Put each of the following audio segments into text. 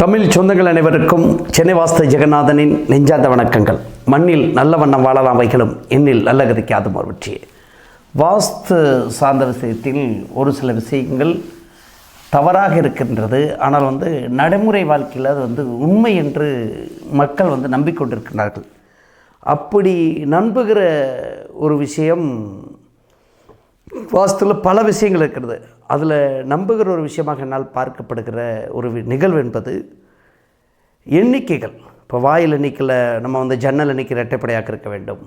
தமிழ் சொந்தங்கள் அனைவருக்கும் சென்னை வாஸ்து ஜெகநாதனின் நெஞ்சாத வணக்கங்கள். மண்ணில் நல்ல வண்ணம் வாழலாம் வைகளும் எண்ணில் நல்ல கதைக்கு அதும் வெற்றியே வாஸ்து சார்ந்த விஷயத்தில் ஒரு சில விஷயங்கள் தவறாக இருக்கின்றது. ஆனால் வந்து நடைமுறை வாழ்க்கையில் அது வந்து உண்மை என்று மக்கள் வந்து நம்பிக்கொண்டிருக்கிறார்கள். அப்படி நம்புகிற ஒரு விஷயம் வாஸ்துவில் பல விஷயங்கள் இருக்கிறது. அதில் நம்புகிற ஒரு விஷயமாக என்னால் பார்க்கப்படுகிற ஒரு நிகழ்வு என்பது எண்ணிக்கைகள். இப்போ வாயில் எண்ணிக்கையில் நம்ம வந்து ஜன்னல் எண்ணிக்கை இரட்டைப்படையாக இருக்க வேண்டும்.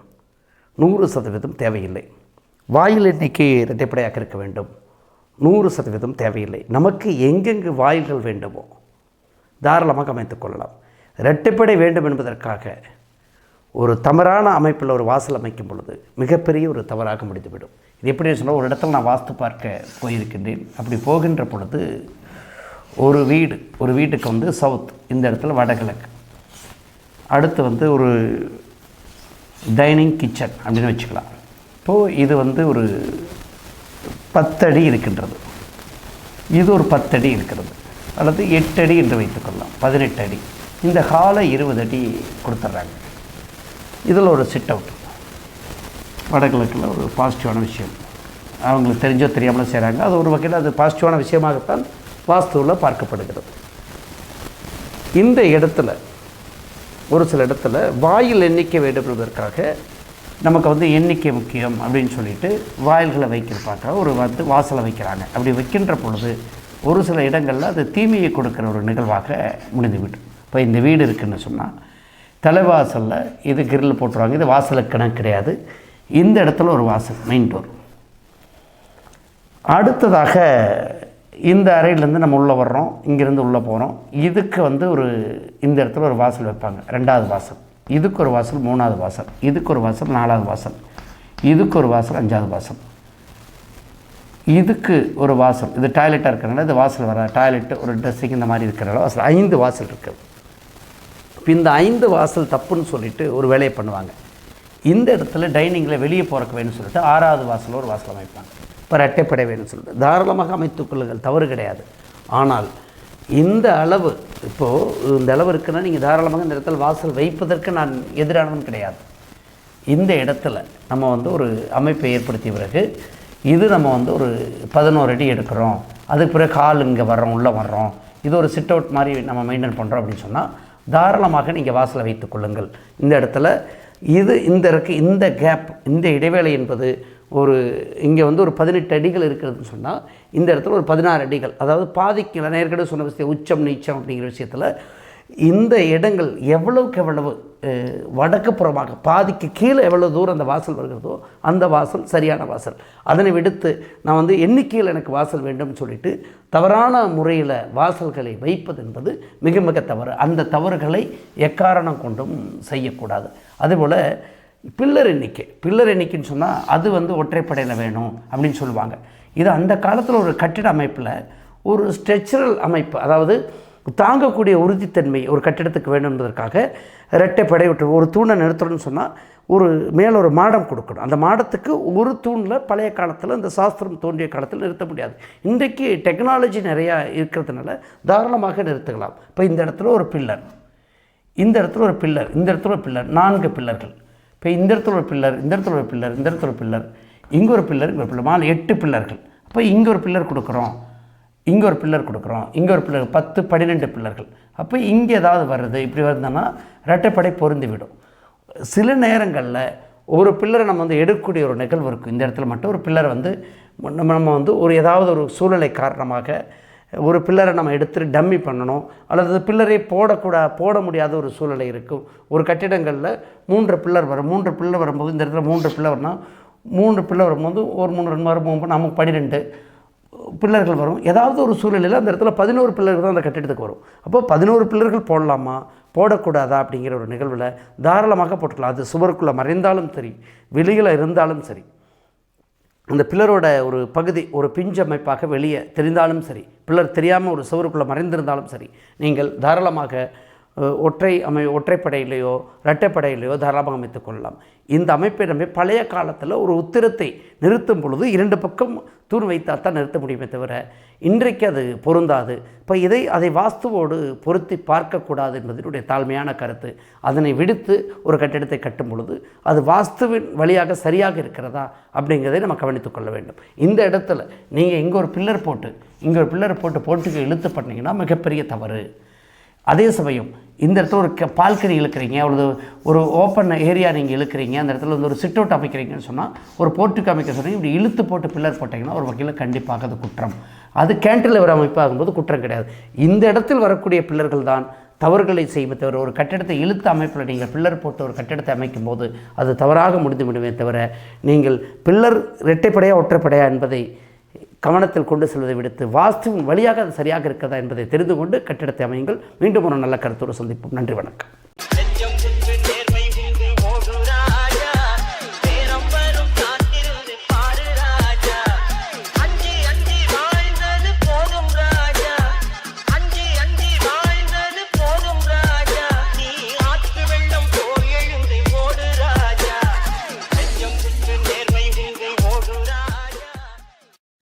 நூறு சதவீதம் தேவையில்லை. வாயில் எண்ணிக்கை இரட்டைப்படையாக இருக்க வேண்டும். நூறு சதவீதம் தேவையில்லை. நமக்கு எங்கெங்கு வாயில்கள் வேண்டுமோ தாராளமாக அமைத்துக்கொள்ளலாம் இரட்டைப்படை வேண்டும் என்பதற்காக ஒரு தவறான அமைப்பில் ஒரு வாசல் அமைக்கும் பொழுது மிகப்பெரிய ஒரு தவறாக முடிந்துவிடும். இது எப்படி சொன்னால் ஒரு இடத்துல நான் வாஸ்து பார்க்க போயிருக்கின்றேன். அப்படி போகின்ற பொழுது ஒரு வீடு ஒரு வீட்டுக்கு வந்து சவுத் இந்த இடத்துல வடகிழக்கு. அடுத்து வந்து ஒரு டைனிங் கிச்சன் அப்படின்னு வச்சுக்கலாம். இப்போது இது வந்து ஒரு பத்தடி இருக்கின்றது. இது ஒரு பத்தடி இருக்கிறது. அல்லது எட்டு அடி என்று வைத்துக்கொள்ளலாம். பதினெட்டு அடி இந்த ஹாலை இருபது அடி கொடுத்துட்றாங்க. இதில் ஒரு சிட் அவுட் வடகிழக்கில் ஒரு பாசிட்டிவான விஷயம். அவங்களுக்கு தெரிஞ்சோ தெரியாமலோ செய்கிறாங்க அது ஒரு வகையில் அது பாசிட்டிவான விஷயமாகத்தான் வாஸ்துவில் பார்க்கப்படுகிறது. இந்த இடத்துல ஒரு சில இடத்துல வாயில் எண்ணிக்கை வேண்டும் என்பதற்காக நமக்கு வந்து எண்ணிக்கை முக்கியம் அப்படின்னு சொல்லிட்டு வாயில்களை வைக்கிறப்பாக்க ஒரு வந்து வாசலை வைக்கிறாங்க. அப்படி வைக்கின்ற பொழுது ஒரு சில இடங்களில் அது தீமையை கொடுக்குற ஒரு நிகழ்வாக முடிந்துவிடும். இப்போ இந்த வீடு இருக்குதுன்னு சொன்னால் தலைவாசலில் இது கிரில் போட்டுருவாங்க. இது வாசலுக்கு கணக்கு கிடையாது. இந்த இடத்துல ஒரு வாசல் மெயின் டோர் அடுத்ததாக இந்த அறையிலேருந்து நம்ம உள்ளே வர்றோம். இங்கேருந்து உள்ளே போகிறோம் இதுக்கு வந்து ஒரு இந்த இடத்துல ஒரு வாசல் வைப்பாங்க. ரெண்டாவது வாசல். இதுக்கு ஒரு வாசல் மூணாவது வாசல். இதுக்கு ஒரு வாசல் நாலாவது வாசல். இதுக்கு ஒரு வாசல் அஞ்சாவது வாசல். இதுக்கு ஒரு வாசல். இது டாய்லெட்டாக இருக்கிறனால இது வாசல் வர டாய்லெட்டு ஒரு ட்ரெஸ்ஸிங் இந்த மாதிரி இருக்கிறனால வாசல். ஐந்து வாசல் இருக்குது இப்போ இந்த ஐந்து வாசல் தப்புன்னு சொல்லிட்டு ஒரு வேலையை பண்ணுவாங்க. இந்த இடத்துல டைனிங்கில் வெளியே போகிறக்கு வேணும்னு சொல்லிட்டு ஆறாவது வாசல் ஒரு வாசல் அமைப்பாங்க. இப்போ ரெட்டைப்படை வேணும்னு சொல்லிட்டு. தாராளமாக அமைத்துக் கொள்ளுங்கள் தவறு கிடையாது. ஆனால் இந்த அளவு இப்போது இந்த அளவு இருக்குன்னா நீங்கள் தாராளமாக இந்த இடத்துல வாசல் வைப்பதற்கு நான் எதிரானவன் கிடையாது. இந்த இடத்துல நம்ம வந்து ஒரு அமைப்பை ஏற்படுத்திய பிறகு இது நம்ம வந்து ஒரு பதினோரு அடி எடுக்கிறோம். அதுக்கு பிறகு கால் இங்கே வர்றோம் உள்ளே வர்றோம். இது ஒரு சிட் அவுட் மாதிரி நம்ம மெயின்டைன் பண்ணுறோம் அப்படின்னு சொன்னால் தாராளமாக நீங்கள் வாசலை வைத்துக் கொள்ளுங்கள். இந்த இடத்துல இது இந்த இருக்கு இந்த கேப் இந்த இடைவேளை என்பது ஒரு இங்கே வந்து ஒரு பதினெட்டு அடிகள் இருக்கிறதுன்னு சொன்னால் இந்த இடத்துல ஒரு பதினாறு அடிகள். அதாவது பாதிக்கு நான் சொன்ன விஷயம் உச்சம் நீச்சம் அப்படிங்கிற விஷயத்தில் இந்த இடங்கள் எவ்வளவுக்கு எவ்வளவு வடக்கு புறமாக பாதிக்கு கீழே எவ்வளோ தூரம் அந்த வாசல் வருகிறதோ அந்த வாசல் சரியான வாசல். அதனை விடுத்து நான் வந்து எண்ணிக்கையில் எனக்கு வாசல் வேண்டும் சொல்லிட்டு தவறான முறையில் வாசல்களை வைப்பது என்பது மிக மிக தவறு. அந்த தவறுகளை எக்காரணம் கொண்டும் செய்யக்கூடாது. அதுபோல் பில்லர் எண்ணிக்கை. பில்லர் எண்ணிக்கைன்னு சொன்னால் அது வந்து ஒற்றைப்படையில் வேணும் அப்படின்னு சொல்லுவாங்க. இது அந்த காலத்தில் ஒரு கட்டிட அமைப்பில் ஒரு ஸ்ட்ரெச்சரல் அமைப்பு அதாவது தாங்கக்கூடிய உறுதித்தன்மை ஒரு கட்டிடத்துக்கு வேண்டும் என்பதற்காக படை விட்டு ஒரு தூணை நிறுத்தணும்னு சொன்னால் ஒரு மேலே ஒரு மாடம் கொடுக்கணும். அந்த மாடத்துக்கு ஒரு தூணில் பழைய காலத்தில் இந்த சாஸ்திரம் தோன்றிய காலத்தில் நிறுத்த முடியாது. இன்றைக்கு டெக்னாலஜி நிறையா இருக்கிறதுனால தாராளமாக நிறுத்துக்கலாம் இப்போ இந்த இடத்துல ஒரு பில்லர். இந்த இடத்துல ஒரு பில்லர். இந்த இடத்துல ஒரு பில்லர். நான்கு பில்லர்கள். இப்போ இந்த இடத்துல ஒரு பில்லர். இந்த இடத்துல ஒரு பில்லர். இந்த இடத்துல ஒரு பில்லர். இங்கே ஒரு பில்லர் இங்கே ஒரு பில்லர். மாலை எட்டு பில்லர்கள். அப்போ இங்கே ஒரு பில்லர் கொடுக்குறோம். இங்கே ஒரு பில்லர் கொடுக்குறோம். இங்கே ஒரு பில்லர் பத்து பன்னிரெண்டு பில்லர்கள். அப்போ இங்கே ஏதாவது வருது இப்படி வருதுன்னா ரெட்டைப்படை பொருந்திவிடும். சில நேரங்களில் ஒரு பில்லரை நம்ம வந்து எடுக்கக்கூடிய ஒரு நிகழ்வு இருக்கும். இந்த இடத்துல மட்டும் ஒரு பில்லரை வந்து நம்ம நம்ம வந்து ஒரு ஏதாவது ஒரு சூழ்நிலை காரணமாக ஒரு பில்லரை நம்ம எடுத்துட்டு டம்மி பண்ணணும். அல்லது பில்லரை போடக்கூடா போட முடியாத ஒரு சூழ்நிலை இருக்கும். ஒரு கட்டிடங்களில் மூன்று பில்லர் வரும். மூன்று பில்லர் வரும்போது இந்த இடத்துல மூன்று பில்லர்னால் மூன்று பில்லர் வரும்போது ஒரு மூணு ரெண்டு வரும் போகும்போது நமக்கு பன்னிரெண்டு. பில்லர்கள் வரும். ஏதாவது ஒரு சூழ்நிலையில் அந்த இடத்துல பதினோரு பில்லர்கள் தான் அந்த கட்டிடத்துக்கு வரும். அப்போ பதினோரு பில்லர்கள் போடலாமா? போடக்கூடாதா? அப்படிங்கிற ஒரு நிகழ்வில் தாராளமாக போட்டுக்கலாம். அது சுவருக்குள்ளே மறைந்தாலும் சரி வெளியில் இருந்தாலும் சரி. அந்த பில்லரோட ஒரு பகுதி ஒரு பிஞ்சு அமைப்பாக வெளியே தெரிந்தாலும் சரி பில்லர் தெரியாமல் ஒரு சுவருக்குள்ளே மறைந்திருந்தாலும் சரி நீங்கள் தாராளமாக ஒற்றை அமை ஒற்றைப்படையிலையோ இரட்டைப்படையிலையோ தாராளமாக அமைத்துக் கொள்ளலாம். இந்த அமைப்பை நம்ம பழைய காலத்தில் ஒரு உத்திரத்தை நிறுத்தும் பொழுது இரண்டு பக்கம் தூண் வைத்தால் தான் நிறுத்த முடியுமே தவிர இன்றைக்கு அது பொருந்தாது. இப்போ இதை அதை வாஸ்துவோடு பொருத்தி பார்க்கக்கூடாது என்பதனுடைய தாழ்மையான கருத்து. அதனை விடுத்து ஒரு கட்டிடத்தை கட்டும் பொழுது அது வாஸ்துவின் வழியாக சரியாக இருக்கிறதா அப்படிங்கிறதை நம்ம கவனித்துக் கொள்ள வேண்டும். இந்த இடத்துல நீங்கள் இங்கே ஒரு பில்லர் போட்டு இங்கே ஒரு பில்லர் போட்டு போட்டுக்கு இழுத்து பண்ணீங்கன்னா மிகப்பெரிய தவறு. அதே சமயம் இந்த இடத்துல ஒரு க- பால்கனி இழுக்கிறீங்க அல்லது ஒரு ஓப்பன் ஏரியா நீங்கள் இழுக்கிறீங்க அந்த இடத்துல வந்து ஒரு சிட் அவுட் அமைக்கிறீங்கன்னு சொன்னால் ஒரு போர்ட்டுக்கு அமைக்க சொன்னீங்க இப்படி இழுத்து போட்டு பில்லர் போட்டிங்கன்னா ஒரு வகையில் கண்டிப்பாக அது குற்றம். அது கேன்டிலிவர் அமைப்பாகும்போது குற்றம் கிடையாது. இந்த இடத்தில் வரக்கூடிய பில்லர்கள் தான் தவறுகளை செய்வது தவிர ஒரு கட்டிடத்தை இழுத்து அமைப்பில் நீங்கள் பில்லர் போட்டு ஒரு கட்டிடத்தை அமைக்கும் போது அது தவறாக முடிந்து விடுமே தவிர நீங்கள் பில்லர் இரட்டைப்படையா ஒற்றைப்படையா என்பதை கவனத்தில் கொண்டு செல்வதை விடுத்து வாஸ்துவின் வழியாக அது சரியாக இருக்கிறதா என்பதை தெரிந்து கொண்டு கட்டிடத்தை அமையுங்கள். மீண்டும் ஒரு நல்ல கருத்தோடு சந்திப்போம். நன்றி வணக்கம்.